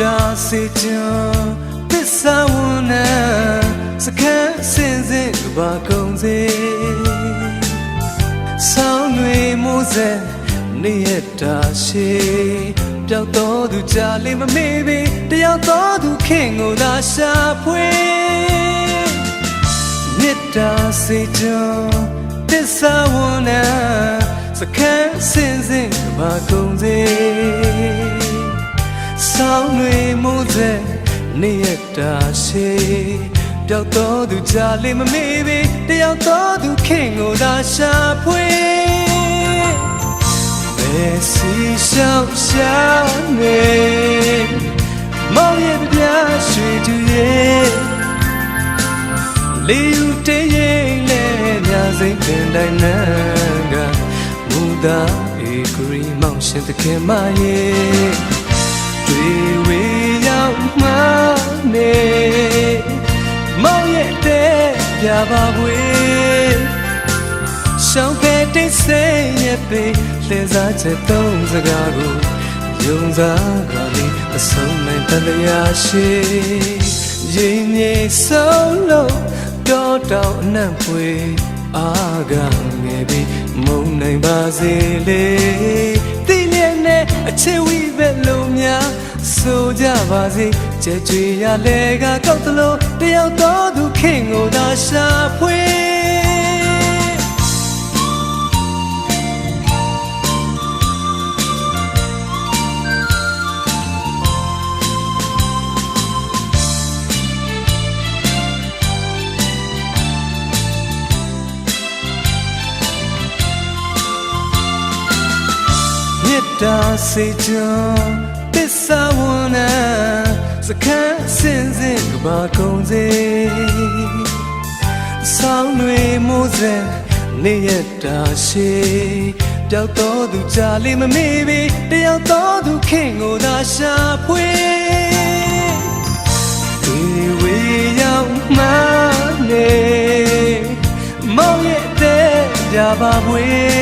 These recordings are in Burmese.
တာစေချံသစ္စာဝန်နာစခန်းစင်စင်ကဘာကုန်စေဆောင်းတွေမိုးစဲနေရတာရှိပျောက်တော်သူကြလေးမမေ့ပြီတယောက်တော်သူခင်ကိုသာရှာဖွေမေတ္တာစေချံသစ္စာဝန်နာစခန်းစင်စင်ကဘာကုန်စေ ဆောင်းတွေမိုးတဲ့နေရတာရှိပျောက်တော်သူကြလေးမမေ့ပြီတယောက်တော်သူခင်ကိုသာရှာဖွေဘယ်စီရှောက်ရှာနေမောင်ရဲ့ပြရွှေတူရဲ့လေးဦးတည်းရဲ့လဲမြစိမ့်ပင်တိုင်းနန်းကမူသားဧကရီမောင်ရှင်သခင်မရဲ့ တွေ့ဝေရောက်မှနေမောင်ရဲ့တဲ့ပြပါပွေရှောင်းဖဲတိတ်ဆိတ်ရဲ့ပေလှည့်စားချက်သုံးစကားကိုယုံစားကလေးအဆုံးနိုင်တတရားရှိရင်မြေဆုံးလို့တော့တောင်အနံ့ပွေအားကငယ်ပြီးမုံနိုင်ပါစေလေတိလျက်နဲ့အချစ်ဝိပဲလို့များ ဆိုကြပါစေကြဲကြွေရလဲကကောက်တလို့တယောက်တော်သူခင်ကိုသာရှာဖွေမေတ္တာစေချံ သစ္စာဝန်နာစခန်းစင်စင်ကဘာကုန်စေဆောင်းတွေမိုးစဲနေရတာရှိပျောက်တော်သူကြလေးမမေ့ပြီတယောက်တော်သူခင်ကိုသာရှာဖွေဒီဝေရောက်မှနေမောင်ရဲ့တဲ့ကြပါပွေရှောင်းဖဲ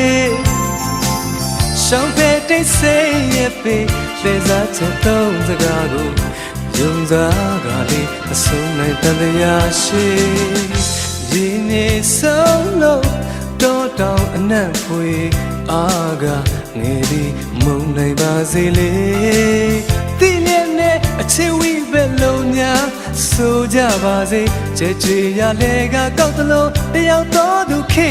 တိတ်ဆိတ်ရဲ့ပေလေစားချက်သုံးစကားကိုယုံစားကလေးအဆုံးနိုင်တတရားရှိရင်းနေဆုံးလို့တော့တောင်အနံ့ဖွေအားကငယ်သည်မုံနိုင်ပါစေလေတိလျက်နဲ့အချစ်ဝိပဲလုံးညာဆိုကြပါစေကြဲကြွေရလဲကကောက်တလို့တယောက်တော်သူခင်ကိုသာရှာဖွေ